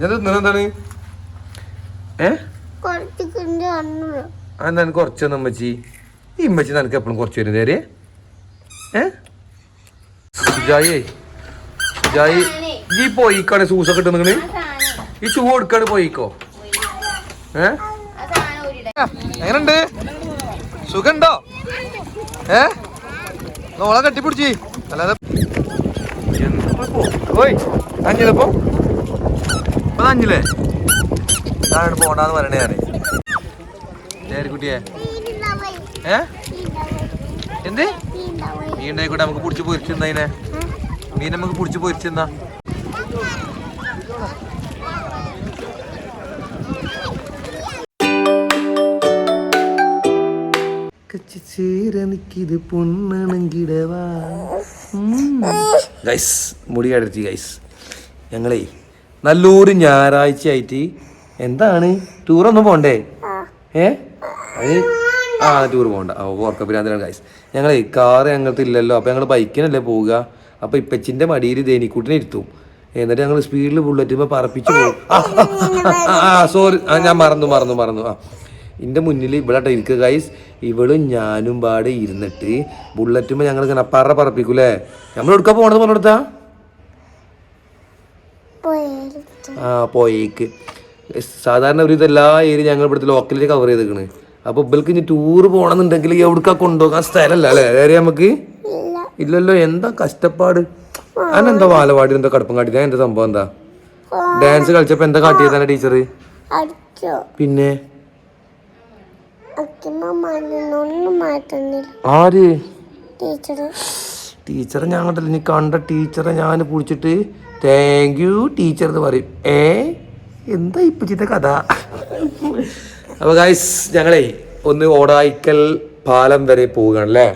ഞാൻ തിന്നണെന്താണ് എന്താണ്? ഏ? എനിക്ക് കുറച്ച് തന്നെ അമ്മച്ചി. ഈ അമ്മച്ചി നിനക്ക് എപ്പോഴും കുറച്ച് വരും. നേരെ ഏ? ജായേ ജായി ഈ പോയിക്കാണ് സൂസൊക്കെ ഇട്ട് നിങ്ങൾ ഈ ചൂ കൊടുക്കാണ് പോയിക്കോ. ഏ? എങ്ങനുണ്ട് സുഖണ്ടോ ഏ? നോളെ കെട്ടിപ്പിടിച്ചി. അല്ലാതെ ഓയ് അഞ്ഞിലപ്പോ ഇപ്പൊ അഞ്ഞില്ലേ ഞാനാണ് പോണ്ടാന്ന് പറയണേ ഞാൻ. ചേരിക്കുട്ടിയെ ഏ? എന്ത്? നീ ഉണ്ടായിക്കോട്ടെ നമുക്ക് പിടിച്ച് പൊരിച്ചെന്നാ ഇതിനെ. മീൻ നമുക്ക് പിടിച്ച് പൊരിച്ചെന്നാ കച്ചിച്ചേരനിക്കിത് പൊന്നണങ്കിടവാ ഗൈസ് മുടി അടർത്തി ഗൈസ് ഞങ്ങളേ നല്ലൊരു ഞായറാഴ്ച ആയിട്ട് എന്താണ് ടൂറൊന്നും പോണ്ടേ? ഏ? ആ ടൂർ പോകണ്ട ഓ ഓർക്കപ്പിരാന്തിലാണ് ഗൈസ് ഞങ്ങൾ കാറ് ഞങ്ങൾക്ക് ഇല്ലല്ലോ. അപ്പോൾ ഞങ്ങൾ ബൈക്കിനല്ലേ പോവുക. അപ്പോൾ ഇപ്പച്ചിന്റെ മടിയിൽ ദേനിക്കൂട്ടിനെ ഇരുത്തും. എന്നിട്ട് ഞങ്ങൾ സ്പീഡിൽ ബുള്ളറ്റുമ്പോൾ പറപ്പിച്ച് പോകും ആ സോറി ആ ഞാൻ മറന്നു മറന്നു മറന്നു. ആ. എന്റെ മുന്നിൽ ഇവിടെ ഇരിക്കുക ഗൈസ് ഇവളും ഞാനും പാടെ ഇരുന്നിട്ട് ബുള്ളറ്റുമ്പോൾ ഞങ്ങൾ ഇങ്ങനെ പറ പറപ്പിക്കൂലേ? നമ്മൾ എടുക്കാൻ പോകണത് പറഞ്ഞെടുത്താ പോയേക്ക്. സാധാരണ ഒരു ഇതെല്ലാ ഏരിയ ഞങ്ങൾ ഇവിടുത്തെ ലോക്കലിൽ കവർ ചെയ്തേക്കണ് അപ്പൊ ഇവൾക്ക് ഇനി ടൂർ പോകണമെന്നുണ്ടെങ്കിൽ എവിടേക്കാ കൊണ്ടുപോകാൻ സ്ഥലമല്ല അല്ലേ ഏറെ നമുക്ക്? ഇല്ല. ഇല്ലല്ലോ. എന്താ കഷ്ടപ്പാട്? അതെന്താ വാലവാടി എന്താ കടുപ്പം കാട്ടി എന്താ സംഭവം എന്താ? ഡാൻസ് കളിച്ചപ്പോ എന്താ കാട്ടിയതാണ് ടീച്ചർ പിന്നെ? ആര്? ടീച്ചർ ടീച്ചറെ ഞാൻ കണ്ടല്ലോ നീ കണ്ട ടീച്ചറെ ഞാൻ പിടിച്ചിട്ട് താങ്ക് യു ടീച്ചർ എന്ന് പറയും. ഏ? എന്താ ഇപ്പച്ചിത്തെ കഥ? അപ്പൊ ഗൈസ് ഞങ്ങളെ ഒന്ന് ഓടായിക്കൽ പാലം വരെ പോവുകയാണല്ലേ?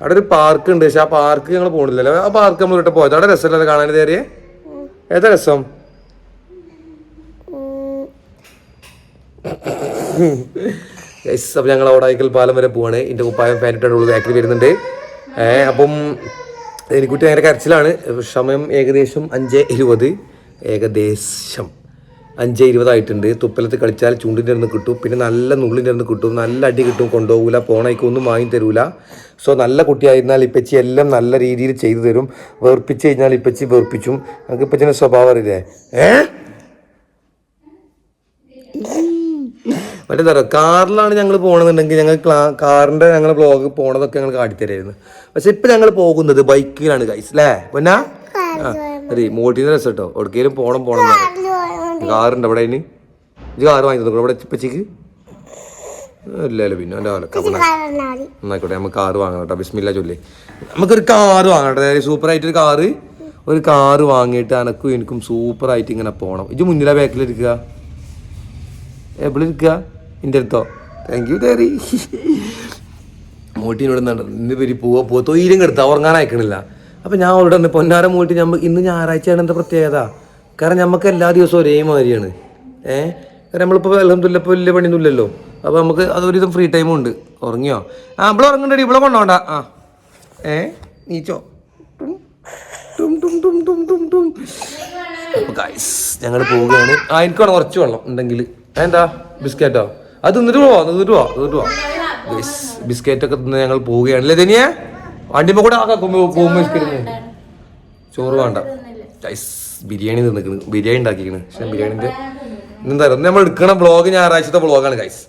അവിടെ ഒരു പാർക്ക് ഉണ്ട് പക്ഷെ ആ പാർക്ക് ഞങ്ങൾ പോകണില്ലല്ലോ ആ പാർക്ക് നമ്മൾ ഇട്ട് പോയത്. അവിടെ രസമല്ലേ കാണാൻ കയറിയേ ഏതാ രസം? അപ്പം ഞങ്ങൾ ഓടായിക്കൽ പാലം വരെ പോവാണ്. എന്റെ കുപ്പായം ഫാനിട്ടാണ് ബാക്കിൽ വരുന്നുണ്ട്. ഏഹ് അപ്പം എനിക്കുട്ടി ഭയങ്കര കരച്ചിലാണ്. സമയം ഏകദേശം അഞ്ച് ഇരുപത്. ഏകദേശം അഞ്ച് ഇരുപതായിട്ടുണ്ട്. തുപ്പലത്ത് കളിച്ചാൽ ചൂണ്ടിന്റെ ഇരുന്ന് കിട്ടും. പിന്നെ നല്ല നുള്ളിന്റെ ഇരുന്ന് കിട്ടും. നല്ല അടി കിട്ടും. കൊണ്ടുപോകില്ല പോണയ്ക്ക് ഒന്നും വാങ്ങി തരൂല. സോ നല്ല കുട്ടിയായിരുന്നാൽ ഇപ്പച്ചി എല്ലാം നല്ല രീതിയിൽ ചെയ്തു തരും. വേർപ്പിച്ച് കഴിഞ്ഞാൽ ഇപ്പച്ചി വേർപ്പിച്ചും നമുക്ക് ഇപ്പച്ചിന്റെ സ്വഭാവം അറിയില്ലേ? ഏ? മറ്റേ തരാം കാറിലാണ് ഞങ്ങൾ പോകണമെന്നുണ്ടെങ്കിൽ ഞങ്ങൾ കാറിന്റെ ഞങ്ങൾ ബ്ലോഗ് പോണതൊക്കെ ഞങ്ങൾ കാട്ടിത്തരായിരുന്നു. പക്ഷെ ഇപ്പം ഞങ്ങൾ പോകുന്നത് ബൈക്കിലാണ് ഗൈസ് അല്ലേ പൊന്നാ? ആ അതെ മോട്ടിന് രസം കേട്ടോ. എവിടേക്കേലും പോകണം പോകണം കാറുണ്ട് അവിടെ ഇനി ഇത് കാറ് വാങ്ങി തന്നെ ഇവിടെ ഇപ്പച്ചിക്ക് ഇല്ലല്ലോ പിന്നെ എന്റെ കാലൊക്കെ എന്നായിക്കോട്ടെ നമുക്ക് കാറ് വാങ്ങണം കേട്ടോ. ബിസ്മില്ല ചൊല്ലി. നമുക്കൊരു കാറ് സൂപ്പർ ആയിട്ട് ഒരു കാറ്. ഒരു കാറ് വാങ്ങിയിട്ട് എനക്കും എനിക്കും സൂപ്പർ ആയിട്ട് ഇങ്ങനെ പോകണം ഇത് മുന്നിലെ ബാക്കിലിരിക്കുക എവിടെ എന്റെ അടുത്തോ? താങ്ക് യു തേറി മോട്ടിനോട് ഇന്ന് പേര് പോവാ പോ തൊയിലും കെടുത്താ ഉറങ്ങാൻ അയക്കണില്ല. അപ്പം ഞാൻ അവിടെ നിന്ന് പൊന്നാര മോട്ടി ഞമ്മ ഇന്ന് ഞായറാഴ്ചയാണ് എന്താ പ്രത്യേകത? കാരണം നമുക്ക് എല്ലാ ദിവസവും ഒരേ മാതിരിയാണ് ഏഹ് കാരണം നമ്മളിപ്പോൾ അലഹമില്ല ഇപ്പോൾ വലിയ പണിയൊന്നും ഇല്ലല്ലോ. അപ്പോൾ നമുക്ക് അതൊരു ഫ്രീ ടൈമും ഉണ്ട്. ഉറങ്ങിയോ? ആ ഇവിടെ ഉറങ്ങണ്ടടി ഇവിടെ കൊണ്ടോണ്ട. ആ. ഏ? നീച്ചോ. ടും ടും ടും ടും ടും ടും ഗൈസ് ഞങ്ങൾ പോവുകയാണ്. ആ എനിക്ക് വേണം കുറച്ച് വെള്ളം ഉണ്ടെങ്കിൽ എന്താ ബിസ്ക്കറ്റോ? അത് തിന്നിട്ട് പോവാ തിന്നിട്ട് പോവാ തിന്നിട്ട് പോവാ. ബിസ്ക്കറ്റ് ഒക്കെ തിന്ന് ഞങ്ങൾ പോവുകയാണ് അല്ലേ തനിയെ വണ്ടിമ്മ കൂടെ പോകുമ്പോൾ ബിസ്ക്കറ്റ് ചോറ് വേണ്ട. ബിരിയാണി തിന്നിക്കണ് ബിരിയാണി ഉണ്ടാക്കിക്കണ്. പക്ഷെ ബിരിയാണിന്റെ എന്തായാലും നമ്മൾ എടുക്കണ ബ്ലോഗ് ഞായറാഴ്ചത്തെ ബ്ലോഗാണ് ഗൈസ്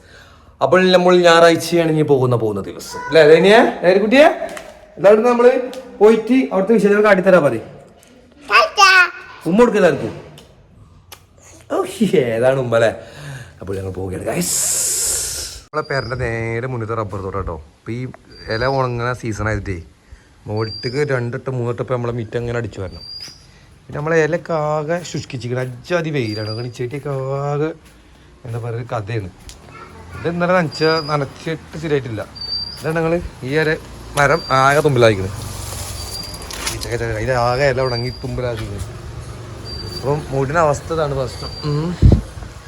അപ്പോൾ നമ്മൾ ഞായറാഴ്ചയാണ് ഇനി പോകുന്ന പോകുന്ന ദിവസം. അല്ലേ തനിയെ കുട്ടിയെ? എല്ലാവരും നമ്മൾ പോയിട്ട് അവിടുത്തെ വിശേഷങ്ങൾ കാട്ടിത്തരാ മതി. ഉമ്മ കൊടുക്കും ഏതാണ് ഉമ്മ അല്ലേ? അപ്പോൾ ഞങ്ങൾ പോവുകയാണ് ഗൈസ് നമ്മളെ പേരന്റെ നേരെ മുന്നിൽ റബ്ബർ തോട്ടം കേട്ടോ. അപ്പോൾ ഈ ഇല ഉണങ്ങുന്ന സീസൺ ആയിട്ടേ മുകളിലേക്ക് രണ്ടിട്ട് മൂന്നിട്ട് ഇപ്പോൾ നമ്മളെ മിറ്റം അങ്ങനെ അടിച്ചു വരണം. പിന്നെ നമ്മളെ ഇലയൊക്കെ ആകെ ശുഷ്കിച്ചിരിക്കണം അജ്ജാതി വെയിലാണ്. കാരണം ആകെ എന്താ പറയുക കഥയാണ്. ഇത് ഇന്നലെ നനച്ച നനച്ചിട്ട് ശരിയായിട്ടില്ല. ഇതാണ് ഞങ്ങൾ ഈ ഇല മരം ആകെ തുമ്പിലായിരിക്കുന്നത് അതിന്റെ ആകെ ഇല ഉണങ്ങി തുമ്പിലാക്കുന്നത് അപ്പം മൂടിന്റെ അവസ്ഥ ഇതാണ് പ്രശ്നം.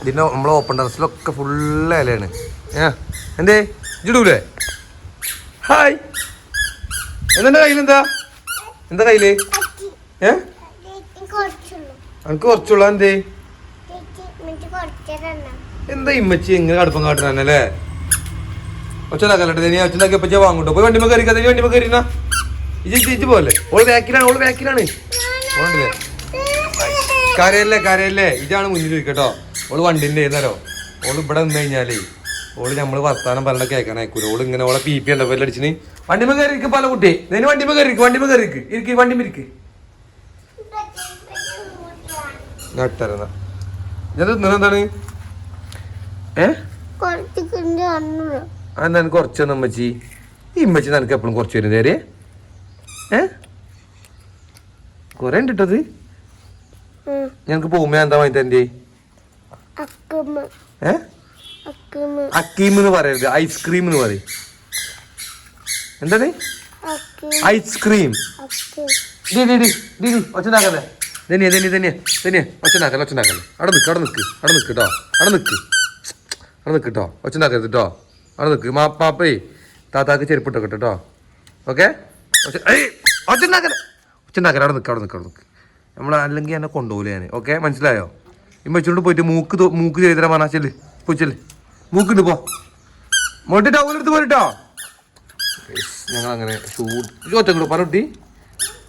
ഇതിന്റെ നമ്മളെ ഓപ്പൺ ടെറസിലൊക്കെ ഫുള്ള് ഇലയാണ്. ഏ എന്തേ? ഇടൂലേ ഹായ്. എന്താ കയ്യിലെന്താ എന്താ? കയ്യിൽ? ഏ? എനിക്ക് കുറച്ചുള്ള എന്തേ എന്താ ഇമ്മച്ചി എങ്ങനെ കടുപ്പം കാട്ടുന്നല്ലേ ഒച്ചതാക്കല്ലേ നീ? ഒച്ചതാക്കി ഇപ്പച്ച വാങ്ങുണ്ടോ പോയി വണ്ടിമ കയറി കഥ വണ്ടിമ കയറിനാ ഇജി ഇജി പോലെ. ഓൾ ബാക്കിലാണ് ഓൾ ബാക്കിലാണ് ഓണ്ടില്ലേ കരയല്ലേ കരയല്ലേ? ഇതാണ് മുന്നിൽ ഇരിക്കട്ടോ ഓൾ വണ്ടിന്റെ ഏതാരോ ഓൾ ഇവിടെ നിന്ന് കഴിഞ്ഞാലേ ഓൾ നമ്മൾ വർത്താനം പറഞ്ഞ കേൾക്കാൻ അയക്കൂല. ഓൾ ഇങ്ങനെ ഓളെ പി പി ഉണ്ടോ അടിച്ചു അടിച്ചിന്? വണ്ടിമ കയറി ഇരിക്കും പല കുട്ടി. ഇതിന് വണ്ടിമ കയറി ഇരിക്കും വണ്ടിമ കയറി ഇരിക്ക്. വണ്ടിമ ഇരിക്ക്. നട്ടരുന്ന ഞാൻ എന്താണ്? ഏ? അതെന്താ കുറച്ച് തന്നെ അമ്മച്ചി ഈ അമ്മച്ചി നിനക്ക് എപ്പോഴും കുറച്ച് വരും നേരെ ഏ? കൊറേ ഉണ്ട് ഇട്ടത്. ഞങ്ങക്ക് പോകുമ്പോ എന്താ വാങ്ങി തരണ്ടേ ഏ? അക്കീം എന്ന് പറയരുത് ഐസ്ക്രീം എന്ന് പറയും. എന്താണ് ഐസ്ക്രീം ഒച്ചണ്ടാക്കല്ലേ? ധനിയ ധനിയ ധനിയ ധനിയ ഒച്ചണ്ടാക്കല്ലേ ഒച്ചണ്ടാക്കല്ലേ. അവിടെ നിൽക്ക് അവിടെ നിൽക്ക് അവിടെ നിൽക്ക് കേട്ടോ അവിടെ നിൽക്ക് അവിടെ നിൽക്ക് കേട്ടോ ഒച്ചണ്ടാക്കരുത് കേട്ടോ അവിടെ നിൽക്ക് മാ പാപ്പേ താത്താക്ക് ചെരുപ്പിട്ടോ കേട്ടോ ഓക്കെ? ഒച്ചണ്ടാക്കല്ലേ. അവിടെ നിൽക്ക് അവിടെ നിൽക്ക് അവിടെ നിൽക്ക് നമ്മൾ അല്ലെങ്കിൽ എന്നെ കൊണ്ടുപോകില്ല ഞാൻ ഓക്കെ? മനസ്സിലായോ? ഈ വെച്ചോണ്ട് പോയിട്ട് മൂക്ക് മൂക്ക് ചെയ്തരാ പറഞ്ഞാ ചെല്ല് പോയി ചെല്ല്. മൂക്കുണ്ട് പോ. മോട്ടി ടൗലെടുത്ത് പോയിട്ടോ ഞങ്ങൾ അങ്ങനെ ചൂട് ഒറ്റ പറഞ്ഞി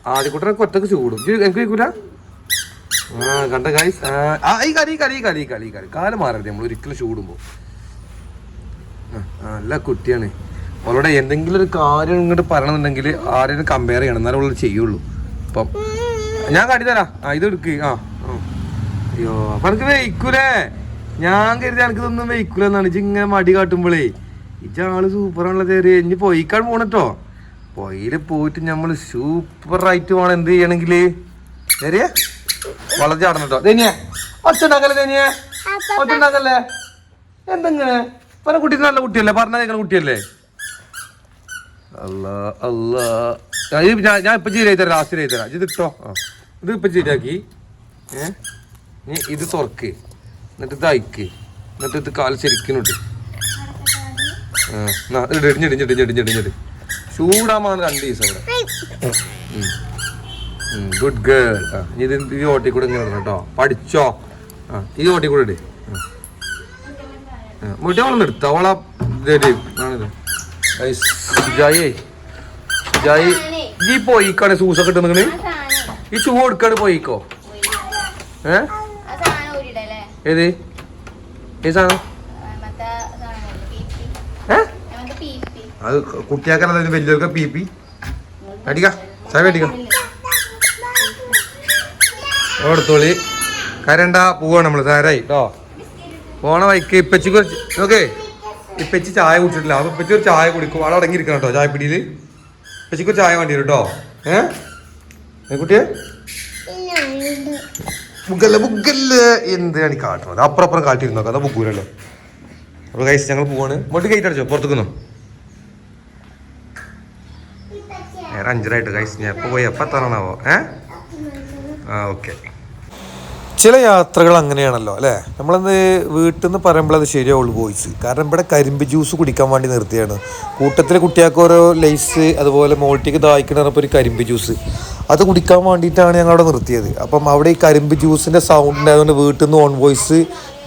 ആദ്യക്കൂട്ടനൊക്കെ ഒറ്റയ്ക്ക് ചൂടും. എനിക്ക് കേൾക്കൂല ആ കണ്ട ഗൈസ് ആ ഈ ഈ കളി ഈ കളി കളി കാലം മാറരുത് നമ്മൾ ഒരിക്കലും ചൂടുമ്പോ. ആ, നല്ല കുട്ടിയാണ്. അവളോട് എന്തെങ്കിലും ഒരു കാര്യം ഇങ്ങോട്ട് പറയണമെന്നുണ്ടെങ്കിൽ ആരെയും കമ്പയർ ചെയ്യണം. എന്നാലും അവൾ ചെയ്യുള്ളൂ. അപ്പം ഞാൻ കാട്ടി തരാ. ആ ഇത് എടുക്ക്. ആ. അയ്യോ അപ്പൊ എനിക്ക് വെയ്ക്കൂലേ ഞാൻ കരുതി എനിക്ക് ഇതൊന്നും വെയ്ക്കൂല എന്നാണ്. ഇജ്ജ് ഇങ്ങനെ മടി കാട്ടുമ്പോളേ. ഇജ്ജ് ആൾ സൂപ്പറാണല്ലോ തേറി ഇനി പൊയ്ക്കാൻ പോണട്ടോ പൊയിൽ പോയിട്ട് നമ്മൾ സൂപ്പർ ആയിട്ട് പോണ എന്ത് ചെയ്യണെങ്കിൽ? ശരിയാ? വളരെ ചാടണം കേട്ടോ തേനിയ ഒച്ച ഉണ്ടാക്കല്ലേ ധനിയെ? ഒച്ച ഉണ്ടാക്കല്ലേ? എന്തെങ്ങനെ? പറഞ്ഞ കുട്ടി നല്ല കുട്ടിയല്ലേ? പറഞ്ഞ നിങ്ങളെ കുട്ടിയല്ലേ? അല്ല അല്ല ഞാൻ ഞാൻ ഇപ്പൊ തരാം. ലാസ്റ്റ് ചെയ്തു തരാം. ഇത് ഇട്ടോ. ഇത് ഇപ്പൊ ചെയ്താക്കി ഏ? ഇത് തുറക്ക്. എന്നിട്ട് ഇത് എന്നിട്ട് ഇത് കാൽ ശരിക്കുന്നുണ്ട് ആ ഇടിഞ്ഞിടിഞ്ഞിടിഞ്ഞിടിഞ്ഞിടിഞ്ഞിടി ഇട് ഇടിഞ്ഞിട് ഇടിഞ്ഞിട് ഇടിഞ്ഞിട് ഇടിഞ്ഞിട് ചൂടാമാണ് രണ്ട് ദിവസം അവിടെ. ഗുഡ് ഗേൾ ആ ഇത് ഈ ഓട്ടി കൂടെ ഇങ്ങനെ കേട്ടോ. പഠിച്ചോ? ആ ഈ ഓട്ടി കൂടെ ഇടേ. മുട്ടി അവളെ എടുത്ത. അവളാ ജായേ. ഈ പോയിക്കാണ് സൂസൊക്കെ ഇട്ട് നിങ്ങൾ? ഈ ചൂ കൊടുക്കാണ് പോയിക്കോ? ഏ? ഏത്? ഏത് സാധനം? അത് കുട്ടിയാക്കല്ല വലിയവർക്ക് പി പി. അടിക്ക. ചായ അടിക്ക. എടുത്തോളി. കരണ്ട പോവാണ് നമ്മൾ. സാരായി കേട്ടോ പോണ വൈക്ക് ഇപ്പച്ചി കുറച്ച് ഓക്കെ ഇപ്പച്ചി ചായ കുടിച്ചിട്ടില്ല. അപ്പൊ ഇപ്പച്ചി ഒരു ചായ കുടിക്കും. അവിടെ അടങ്ങിയിരിക്കണം കേട്ടോ ചായപ്പിടിയിൽ. ഇപ്പച്ചിക്ക് ഒരു ചായ വേണ്ടി വരും കേട്ടോ ഏ? കുട്ടിയെ? ബുക്കല്ല മുഗല്ല എന്താണ് ഈ കാട്ടുന്നത് അപ്പുറപ്പുറം കാട്ടിരുന്നോ അതാ ബുക്കൂലല്ലോ അപ്പൊ കൈസ് ഞങ്ങൾ പോവാണ്. ഇങ്ങോട്ട് കൈറ്റ് അടിച്ചോ? പുറത്തുക്കുന്നു നേരെ അഞ്ചരായിട്ട് കൈസ് ഞാൻ എപ്പോ പോയി? എപ്പ എത്താനാണാവോ? ഏ? ആ ഓക്കെ ചില യാത്രകൾ അങ്ങനെയാണല്ലോ അല്ലേ? നമ്മളത് വീട്ടിൽ നിന്ന് പറയുമ്പോൾ അത് ശരിയാവുള്ളൂ ബോയ്സ് കാരണം ഇവിടെ കരിമ്പ് ജ്യൂസ് കുടിക്കാൻ വേണ്ടി നിർത്തിയാണ്. കൂട്ടത്തിലെ കുട്ടികൾക്ക് ഓരോ ലൈസ് അതുപോലെ മോൾട്ടിക്ക് ദാഹിക്കണപ്പോൾ ഒരു കരിമ്പ് ജ്യൂസ് അത് കുടിക്കാൻ വേണ്ടിയിട്ടാണ് ഞങ്ങൾ അവിടെ നിർത്തിയത്. അപ്പം അവിടെ ഈ കരിമ്പ് ജ്യൂസിന്റെ സൗണ്ട് ഉണ്ടായതുകൊണ്ട് വീട്ടിൽ നിന്ന് ഓൺ വോയിസ്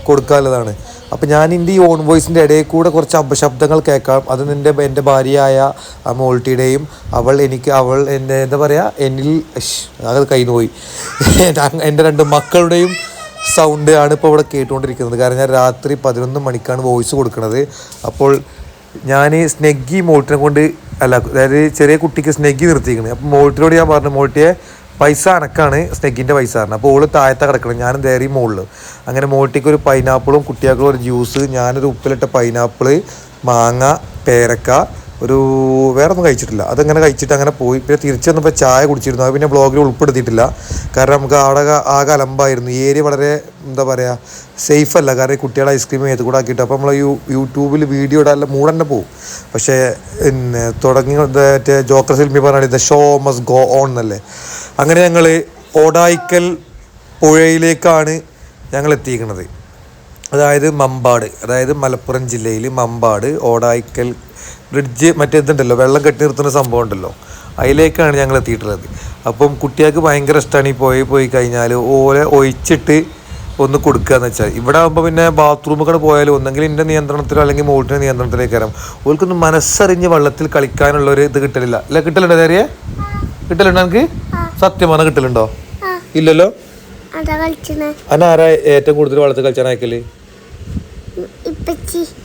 കൊടുക്കാനുള്ളതാണ്. അപ്പം ഞാൻ എന്റെ ഈ ഓൺ വോയിസിന്റെ ഇടയിൽ കൂടെ കുറച്ച് അപശബ്ദങ്ങൾ കേൾക്കാം. അത് നിന്റെ എന്റെ ഭാര്യയായ മോൾട്ടിയുടെയും അവൾ എനിക്ക് അവൾ എന്റെ എന്താ പറയുക എന്നിൽ അത് കയ്യിൽ പോയി. എന്റെ രണ്ട് മക്കളുടെയും സൗണ്ട് ആണ് ഇപ്പോൾ ഇവിടെ കേട്ടുകൊണ്ടിരിക്കുന്നത്. കാരണം ഞാൻ രാത്രി പതിനൊന്ന് മണിക്കാണ് വോയിസ് കൊടുക്കുന്നത്. അപ്പോൾ ഞാൻ സ്നെഗ്ഗി മോൾട്ടിനെ കൊണ്ട് അല്ല അതായത് ചെറിയ കുട്ടിക്ക് സ്നെഗ്ഗി നിർത്തിയിരിക്കുന്നത് അപ്പം മോൾട്ടിനോട് ഞാൻ പറഞ്ഞു മോൾട്ടിയെ പൈസ അനക്കാണ് സ്നെഗിന്റെ പൈസ പറഞ്ഞത്. അപ്പോൾ ഓൾ താഴത്തെ കിടക്കണം. ഞാനും കയറി മുകളിൽ അങ്ങനെ മോൾട്ടിക്ക് ഒരു പൈനാപ്പിളും കുട്ടികൾക്കും ഒരു ജ്യൂസ് ഞാനൊരു ഉപ്പിലിട്ട പൈനാപ്പിൾ മാങ്ങ പേരക്ക ഒരു വേറെ ഒന്നും കഴിച്ചിട്ടില്ല. അതങ്ങനെ കഴിച്ചിട്ട് അങ്ങനെ പോയി. പിന്നെ തിരിച്ചു വന്നപ്പോൾ ചായ കുടിച്ചിരുന്നു. അത് പിന്നെ ബ്ലോഗിൽ ഉൾപ്പെടുത്തിയിട്ടില്ല. കാരണം നമുക്ക് അവിടെ ആകെ അലമ്പായിരുന്നു. ഏരിയ വളരെ എന്താ പറയുക സേഫ് അല്ല. കാരണം ഈ കുട്ടികളെ ഐസ്ക്രീം ഏത് കൂടെ ആക്കിയിട്ട്. അപ്പോൾ നമ്മൾ യൂ യൂട്യൂബിൽ വീഡിയോ ഇടാൻ മൂടന്നെ തന്നെ പോകും പക്ഷേ പിന്നെ തുടങ്ങി മറ്റേ ജോക്കർ സിൽമി പറഞ്ഞാൽ the show must go on എന്നല്ലേ. അങ്ങനെ ഞങ്ങൾ ഓടായിക്കൽ പുഴയിലേക്കാണ് ഞങ്ങൾ എത്തിയിരിക്കുന്നത് അതായത് മമ്പാട്. അതായത് മലപ്പുറം ജില്ലയിൽ മമ്പാട് ഓടായിക്കൽ ബ്രിഡ്ജ് മറ്റേതുണ്ടല്ലോ വെള്ളം കെട്ടി നിർത്തുന്ന സംഭവം ഉണ്ടല്ലോ. അതിലേക്കാണ് ഞങ്ങൾ എത്തിയിട്ടുള്ളത്. അപ്പം കുട്ടികൾക്ക് ഭയങ്കര ഇഷ്ടമാണ് ഈ പോയി പോയി കഴിഞ്ഞാൽ ഓലെ ഒഴിച്ചിട്ട് ഒന്ന് കൊടുക്കുക എന്ന് വെച്ചാൽ. ഇവിടെ ആകുമ്പോൾ പിന്നെ ബാത്റൂമൊക്കെ പോയാലും ഒന്നെങ്കിൽ എന്റെ നിയന്ത്രണത്തിലോ അല്ലെങ്കിൽ മോട്ടിന്റെ നിയന്ത്രണത്തിലേക്ക് കയറാം ഓൾക്കൊന്നും മനസ്സറിഞ്ഞ് വെള്ളത്തിൽ കളിക്കാനുള്ള ഒരു ഇത് കിട്ടലില്ല. അല്ല കിട്ടലുണ്ടോ നേരിയ കിട്ടലുണ്ടോ എനിക്ക് സത്യമാണ് കിട്ടലുണ്ടോ? ഇല്ലല്ലോ? ആരാ ഏറ്റവും കൂടുതൽ വെള്ളത്തിൽ കളിച്ചാൽ അയക്കൽ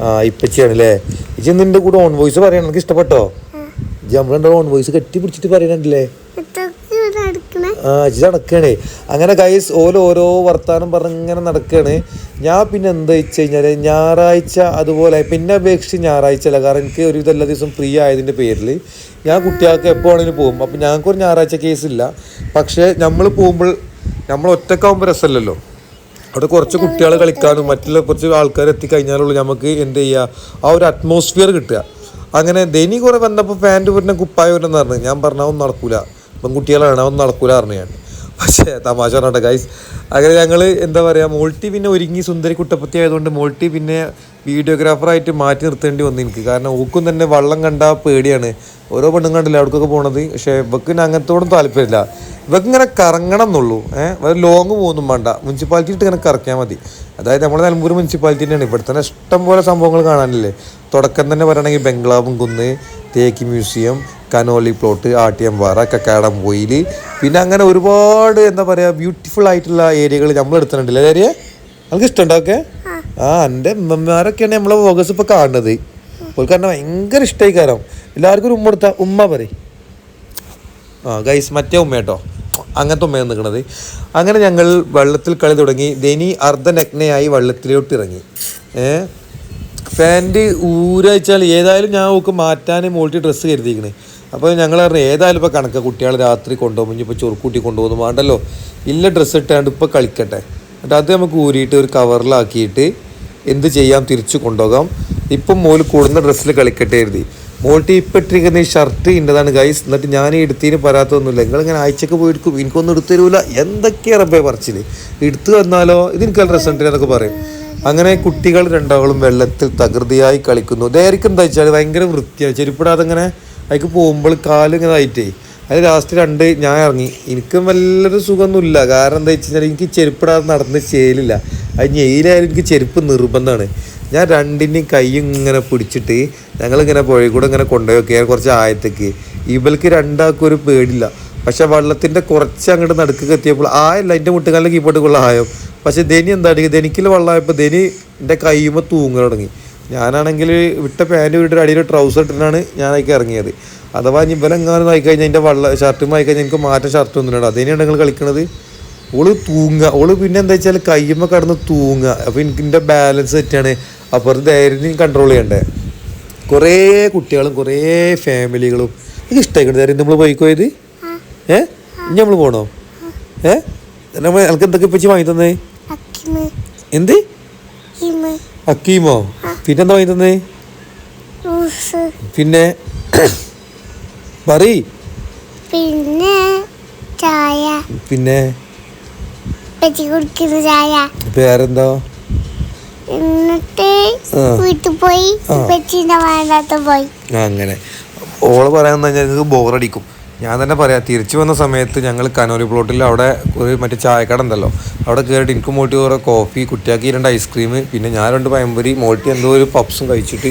ആ ഇപ്പച്ചിയാണ് അല്ലേ ഇജ്ജ് നിന്റെ കൂടെ ഓൺ വോയിസ് പറയണം എനിക്ക് ഇഷ്ടപ്പെട്ടോ? നമ്മളെ ഓൺ വോയിസ് കെട്ടി പിടിച്ചിട്ട് പറയണല്ലേ ആ ഇജ്ജ് നടക്കണേ. അങ്ങനെ ഗൈസ് ഓരോ ഓരോ വർത്താനം പറഞ്ഞ് ഇങ്ങനെ നടക്കണ്. ഞാൻ പിന്നെ എന്താ വെച്ച് കഴിഞ്ഞാൽ ഞായറാഴ്ച അതുപോലെ പിന്നെ അപേക്ഷിച്ച് ഞായറാഴ്ച അല്ല കാരണം എനിക്ക് ഒരു എല്ലാ ദിവസം ഫ്രീ ആയതിന്റെ പേരിൽ ഞാൻ കുട്ടികൾക്ക് എപ്പോൾ ആണെങ്കിലും പോകും. അപ്പം ഞങ്ങൾക്കൊരു ഞായറാഴ്ച കേസില്ല പക്ഷേ നമ്മൾ പോകുമ്പോൾ നമ്മൾ ഒറ്റക്കാവുമ്പോൾ രസമല്ലല്ലോ അവിടെ കുറച്ച് കുട്ടികൾ കളിക്കാനും മറ്റുള്ള കുറച്ച് ആൾക്കാർ എത്തിക്കഴിഞ്ഞാലുള്ളൂ നമുക്ക് എന്ത് ചെയ്യുക ആ ഒരു അറ്റ്മോസ്ഫിയർ കിട്ടുക. അങ്ങനെ ദനി കുറെ വന്നപ്പോൾ പാന്റ് പറഞ്ഞ കുപ്പായ പറഞ്ഞു. ഞാൻ പറഞ്ഞാൽ ഒന്നും നടക്കൂല. പെൺകുട്ടികളാണ് അതൊന്നും നടക്കൂല പറഞ്ഞു ഞാൻ. പക്ഷേ തമാശ പറഞ്ഞ ഗൈസ് അങ്ങനെ ഞങ്ങൾ എന്താ പറയുക മോൾട്ടി പിന്നെ ഒരുങ്ങി സുന്ദരി കുട്ടപ്പത്തി ആയതുകൊണ്ട് മോൾട്ടി പിന്നെ വീഡിയോഗ്രാഫറായിട്ട് മാറ്റി നിർത്തേണ്ടി വന്നു എനിക്ക്. കാരണം ഊക്കും തന്നെ വള്ളം കണ്ടാൽ പേടിയാണ്. ഓരോ പെണ്ണും കണ്ടില്ല അവിടേക്കൊക്കെ പോണത്. പക്ഷേ ഇവക്ക് പിന്നെ അങ്ങനത്തോടും താല്പര്യമില്ല. ഇവക്ക് ഇങ്ങനെ കറങ്ങണം എന്നുള്ളൂ. ഏഹ് ലോങ് പോകുന്നു വേണ്ട. മുനിസിപ്പാലിറ്റി ഇട്ട് ഇങ്ങനെ കറക്കിയാൽ മതി. അതായത് നമ്മുടെ നിലമ്പൂർ മുനിസിപ്പാലിറ്റി തന്നെയാണ്. ഇവിടെ തന്നെ ഇഷ്ടം പോലെ സംഭവങ്ങൾ കാണാനില്ലേ? തുടക്കം തന്നെ പറയുകയാണെങ്കിൽ ബംഗ്ലാവും കുന്ന് തേക്ക് museum Conolly plot Adyanpara Kakkadampoyil. പിന്നെ അങ്ങനെ ഒരുപാട് എന്താ പറയുക ബ്യൂട്ടിഫുൾ ആയിട്ടുള്ള ഏരിയകൾ നമ്മൾ എടുത്തിട്ടുണ്ടല്ലേ ഏരിയ നമുക്ക് ഇഷ്ടമുണ്ടോ ഒക്കെ ആ. എന്റെ ഉമ്മമാരൊക്കെയാണ് നമ്മളെ ഫോക്കസ് ഇപ്പോൾ കാണുന്നത്. അവർക്ക് തന്നെ ഭയങ്കര ഇഷ്ടമായി കാരണം. എല്ലാവർക്കും ഒരു ഉമ്മ എടുത്താൽ ഉമ്മ പറയും. ആ ഗൈസ് മറ്റേ ഉമ്മ കേട്ടോ. അങ്ങനത്തെ ഉമ്മയാണ് നിൽക്കുന്നത്. അങ്ങനെ ഞങ്ങൾ വെള്ളത്തിൽ കളി തുടങ്ങി. ദനി അർദ്ധനഗ്നയായി വെള്ളത്തിലോട്ട് ഇറങ്ങി. ഏ? പാന്റ് ഊരച്ചാൽ ഏതായാലും ഞാൻ ഓക്ക് മാറ്റാൻ മോൾട്ടി ഡ്രസ്സ് കരുതിയിരിക്കണേ. അപ്പോൾ ഞങ്ങൾ പറഞ്ഞു ഏതായാലും ഇപ്പോൾ കണക്ക് കുട്ടികൾ രാത്രി കൊണ്ടുപോകുമ്പോൾ ഇനിയിപ്പോൾ ചൊറുക്കൂട്ടി കൊണ്ടുപോകുന്നു വേണ്ടല്ലോ. ഇല്ല ഡ്രസ്സ് ഇട്ടാണ്ട് ഇപ്പോൾ കളിക്കട്ടെ. എന്നിട്ട് അത് നമുക്ക് ഊരിയിട്ട് ഒരു കവറിലാക്കിയിട്ട് എന്ത് ചെയ്യാം തിരിച്ചു കൊണ്ടുപോകാം. ഇപ്പം മോൾ കൂടുന്ന ഡ്രസ്സിൽ കളിക്കട്ടെ എഴുതി മോൾട്ടി ഇപ്പം ഇട്ടിരിക്കുന്ന ഈ ഷർട്ട് ഇന്നതാണ് ഗൈസ് എന്നിട്ട് ഞാൻ ഈ എടുത്തതിന് പരാത്തൊന്നുമില്ല. നിങ്ങളിങ്ങനെ ആഴ്ചക്ക് പോയിരിക്കും എനിക്കൊന്നും എടുത്തു തരൂല. എന്തൊക്കെയാണ് റബ്ബേ പറച്ചിൽ? എടുത്തു വന്നാലോ ഇത് എനിക്ക് നല്ല രസം എന്നൊക്കെ പറയും. അങ്ങനെ കുട്ടികൾ രണ്ടാളും വെള്ളത്തിൽ തകൃതിയായി കളിക്കുന്നു. ഇതായിരിക്കും എന്താ വെച്ചാൽ ഭയങ്കര വൃത്തിയാണ് ചെരുപ്പിടാതെ അങ്ങനെ അതിക്ക് പോകുമ്പോൾ കാൽ ഇങ്ങനെ ആയിട്ടേ. അത് ലാസ്റ്റ് രണ്ട് ഞാൻ ഇറങ്ങി. എനിക്കും വല്ലൊരു സുഖമൊന്നുമില്ല. കാരണം എന്താ വെച്ച് കഴിഞ്ഞാൽ എനിക്ക് ചെരുപ്പിടാതെ നടന്ന് ചേലില്ല അത് ഞെയിലായാലും എനിക്ക് ചെരുപ്പ് നിർബന്ധമാണ്. ഞാൻ രണ്ടിന്റെയും കൈ ഇങ്ങനെ പിടിച്ചിട്ട് ഞങ്ങളിങ്ങനെ പുഴയിൽ കൂടെ ഇങ്ങനെ കൊണ്ടുപോയി കുറച്ച് ആയത്തേക്ക്. ഇവൾക്ക് രണ്ടാൾക്കും ഒരു പേടില്ല പക്ഷെ വെള്ളത്തിന്റെ കുറച്ച് അങ്ങോട്ട് നടുക്ക് എത്തിയപ്പോൾ ആയല്ല എന്റെ മുട്ടുകാലിന്റെ കീപ്പോട്ടുള്ള ആയം. പക്ഷെ ധനി എന്താണ് ധനിക്കിൽ വെള്ളമായപ്പോൾ ധനി എന്റെ കൈമ തൂങ്ങ തുടങ്ങി. ഞാനാണെങ്കിൽ വിട്ട പാന്റ് വീട്ടിൽ അടിയിൽ ട്രൗസർ ഇട്ടിട്ടാണ് ഞാൻ അതിലേക്ക് ഇറങ്ങിയത്. അഥവാ ഇനി ഇവലെങ്ങാനും ആയി കഴിഞ്ഞാൽ എന്റെ വള്ള ഷർട്ടും ആയിക്കഴിഞ്ഞാൽ എനിക്ക് മാറ്റം ഷർട്ട് ഒന്നുമില്ല അതിനെയാണ് നിങ്ങൾ കളിക്കണത്? ഓൾ തൂങ്ങുക ഓൾ പിന്നെ എന്താ വെച്ചാൽ കയ്യുമ്മ കടന്ന് തൂങ്ങുക അപ്പോൾ എനിക്ക് എന്റെ ബാലൻസ് തെറ്റാണ്. അപ്പുറത്ത് ധൈര്യം കൺട്രോൾ ചെയ്യണ്ടേ. കുറേ കുട്ടികളും കുറേ ഫാമിലികളും എനിക്ക് ഇഷ്ടമായിക്കണത് ധൈര്യം നമ്മൾ പോയിക്കോയത് ഏ? ഇനി നമ്മൾ പോണോ? ഏ? നമ്മൾ എനിക്ക് എന്തൊക്കെ ഇപ്പച്ചി വാങ്ങി തന്നേ? എന്ത്? അക്കീമോ. പിന്നെന്താ വാങ്ങി തന്നേ? പിന്നെ പറീ പിന്നെ ചായ. പിന്നെ? കുടിക്കുന്ന ചായ. പേരെന്താ എന്നിട്ട് ആ. വീട്ടിൽ പോയി പോയി. അങ്ങനെ. ഓൾ കഴിഞ്ഞാൽ നിങ്ങൾക്ക് ബോറടിക്കും. ഞാൻ തന്നെ പറയാം തിരിച്ചു വന്ന സമയത്ത് ഞങ്ങൾ കനോലി പ്ലോട്ടിൽ അവിടെ ഒരു മറ്റേ ചായക്കട ഉണ്ടല്ലോ. അവിടെ കയറിയിട്ട് എനിക്ക് മോട്ടി കുറേ കോഫി കുട്ടിയാക്കി രണ്ട് ഐസ്ക്രീം പിന്നെ ഞാൻ രണ്ട് പയമ്പൊരി മോട്ടി എന്തോ ഒരു പപ്സും കഴിച്ചിട്ട്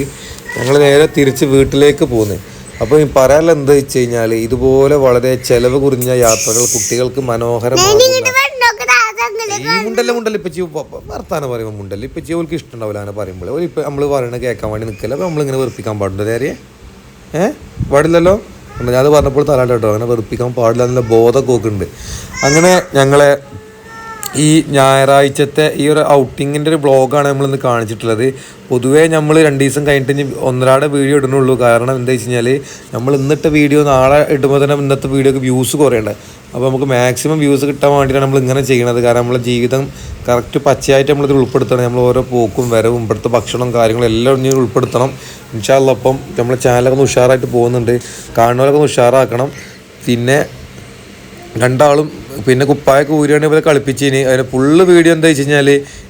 ഞങ്ങൾ നേരെ തിരിച്ച് വീട്ടിലേക്ക് പോകുന്നത് അപ്പോൾ ഈ പറയാനുള്ള എന്താ വെച്ച് കഴിഞ്ഞാൽ ഇതുപോലെ വളരെ ചെലവ് കുറഞ്ഞ യാത്രകൾ കുട്ടികൾക്ക് മനോഹരമാകുന്ന ഈ മുണ്ടല്ല മുണ്ടല്ല ഇപ്പം ചെയ്യും വർത്താനം പറയുമ്പോൾ മുണ്ടല്ല. ഇപ്പൊ അവൾക്ക് ഇഷ്ടമുണ്ടാവില്ല അങ്ങനെ പറയുമ്പോൾ ഇപ്പം നമ്മൾ പറയണത് കേൾക്കാൻ വേണ്ടി നിൽക്കില്ല അപ്പോൾ നമ്മളിങ്ങനെ വെറുപ്പിക്കാൻ പാടുണ്ടോ? നേരെ ഏഹ് പാടില്ലല്ലോ? ഞാനത് പറഞ്ഞപ്പോൾ കേട്ടോ അങ്ങനെ വെറുപ്പിക്കാൻ പാടില്ല എന്നുള്ള ബോധമൊക്കെ ഉണ്ട് അങ്ങനെ ഞങ്ങളെ ഈ ഞായറാഴ്ചത്തെ ഈ ഒരു ഔട്ടിങ്ങിന്റെ ഒരു ബ്ലോഗാണ് നമ്മളിന്ന് കാണിച്ചിട്ടുള്ളത്. പൊതുവേ നമ്മൾ രണ്ട് ദിവസം കഴിഞ്ഞിട്ട് ഒന്നരാടെ വീഡിയോ ഇടുന്നുള്ളൂ കാരണം എന്താ വെച്ച് കഴിഞ്ഞാൽ നമ്മൾ ഇന്നിട്ട വീഡിയോ നാളെ ഇടുമ്പോൾ തന്നെ ഇന്നത്തെ വീഡിയോക്ക് വ്യൂസ് കുറയേണ്ട. അപ്പോൾ നമുക്ക് മാക്സിമം വ്യൂസ് കിട്ടാൻ വേണ്ടിയിട്ടാണ് നമ്മൾ ഇങ്ങനെ ചെയ്യണത്. കാരണം നമ്മളെ ജീവിതം കറക്റ്റ് പച്ചയായിട്ട് നമ്മളിത് ഉൾപ്പെടുത്തണം. നമ്മൾ ഓരോ പോക്കും വരവും ഇവിടുത്തെ ഭക്ഷണവും കാര്യങ്ങളും എല്ലാം ഇനി ഉൾപ്പെടുത്തണം. ഇൻഷാല്ലപ്പം നമ്മളെ ചാനലൊക്കെ ഒന്ന് ഉഷാറായിട്ട് പോകുന്നുണ്ട്. കാണുന്നവരൊക്കെ ഒന്ന് ഉഷാറാക്കണം. പിന്നെ രണ്ടാളും പിന്നെ കുപ്പായൊക്കെ ഊരിയാണ് ഇവരെ കളിപ്പിച്ചിന്. അതിന് ഫുള്ള് വീഡിയോ എന്താ വെച്ച് കഴിഞ്ഞാൽ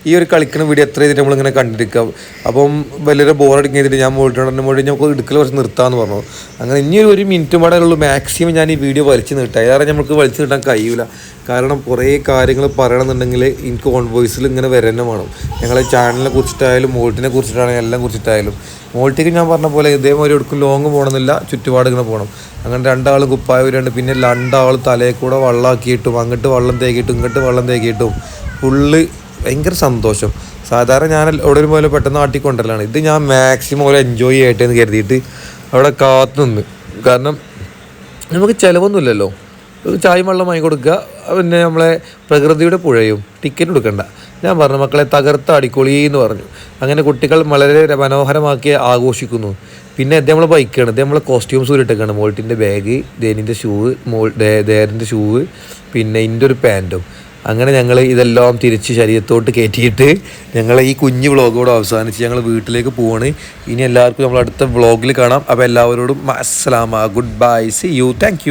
ഈ ഒരു കളിക്കുന്ന വീഡിയോ എത്ര ചെയ്തിട്ട് നമ്മളിങ്ങനെ കണ്ടിരിക്കാം. അപ്പം വലിയൊരു അടിക്കുന്ന ചെയ്തിട്ട് ഞാൻ പോയിട്ടുണ്ട് മോടി നമുക്ക് എടുക്കൽ കുറച്ച് നിർത്താമെന്ന് പറഞ്ഞു. അങ്ങനെ ഇനി ഒരു മിനിറ്റ് മാഡേ ഉള്ളൂ. മാക്സിമം ഞാൻ ഈ വീഡിയോ വലിച്ചു നീട്ടാം ഏറെ നമുക്ക് വലിച്ചു നീട്ടാൻ കഴിയില്ല കാരണം കുറേ കാര്യങ്ങൾ പറയണമെന്നുണ്ടെങ്കിൽ എനിക്ക് ഓൺ വോയിസിൽ ഇങ്ങനെ വരന്നെ വേണം. ഞങ്ങളെ ചാനലിനെ കുറിച്ചിട്ടായാലും മോൾട്ടിനെ കുറിച്ചിട്ടാണെങ്കിലും എല്ലാം കുറിച്ചിട്ടായാലും. മോൾട്ടിക്ക് ഞാൻ പറഞ്ഞ പോലെ ഇതേമാതിരി എടുക്കും ലോങ് പോകണമെന്നില്ല ചുറ്റുപാട് ഇങ്ങനെ പോകണം അങ്ങനെ രണ്ടാൾ കുപ്പായ വരുന്നുണ്ട് പിന്നെ രണ്ടാൾ തലയിൽ കൂടെ അങ്ങോട്ട് വെള്ളം തേക്കിയിട്ടും ഇങ്ങോട്ട് വെള്ളം തേക്കിയിട്ടും. ഫുള്ള് ഭയങ്കര സന്തോഷം. സാധാരണ ഞാൻ അവിടെ ഒരു പോലെ പെട്ടെന്ന് ആട്ടിക്കൊണ്ടല്ലാണ് ഇത് ഞാൻ മാക്സിമം ഒരു എൻജോയ് ചെയ്യട്ടെ എന്ന് കരുതിയിട്ട് അവിടെ കാത്തു നിന്ന് കാരണം നമുക്ക് ചിലവൊന്നുമില്ലല്ലോ. ചായയും വെള്ളം വാങ്ങി കൊടുക്കുക. പിന്നെ നമ്മളെ പ്രകൃതിയുടെ പുഴയും ടിക്കറ്റ് കൊടുക്കണ്ട ഞാൻ പറഞ്ഞു മക്കളെ തകർത്ത് അടിക്കൊളി എന്ന് പറഞ്ഞു. അങ്ങനെ കുട്ടികൾ വളരെ മനോഹരമാക്കി ആഘോഷിക്കുന്നു. പിന്നെ അദ്ദേഹം നമ്മൾ ബൈക്കാണ്. അദ്ദേഹം നമ്മളെ കോസ്റ്റ്യൂംസ് ഇട്ടേക്കാണ്. മോൾട്ടിന്റെ ബാഗ് ദേനിന്റെ ഷൂവ് മോൾ ദേരന്റെ ഷൂവ് പിന്നെ ഇന്റെ ഒരു പാന്റും അങ്ങനെ ഞങ്ങൾ ഇതെല്ലാം തിരിച്ച് ശരീരത്തോട്ട് കയറ്റിയിട്ട് ഞങ്ങൾ ഈ കുഞ്ഞു വ്ളോഗോട് അവസാനിച്ച് ഞങ്ങൾ വീട്ടിലേക്ക് പോവാണ്. ഇനി എല്ലാവർക്കും നമ്മൾ അടുത്ത വ്ളോഗിൽ കാണാം. അപ്പോൾ എല്ലാവരോടും അസ്സലാമ good bye see you thank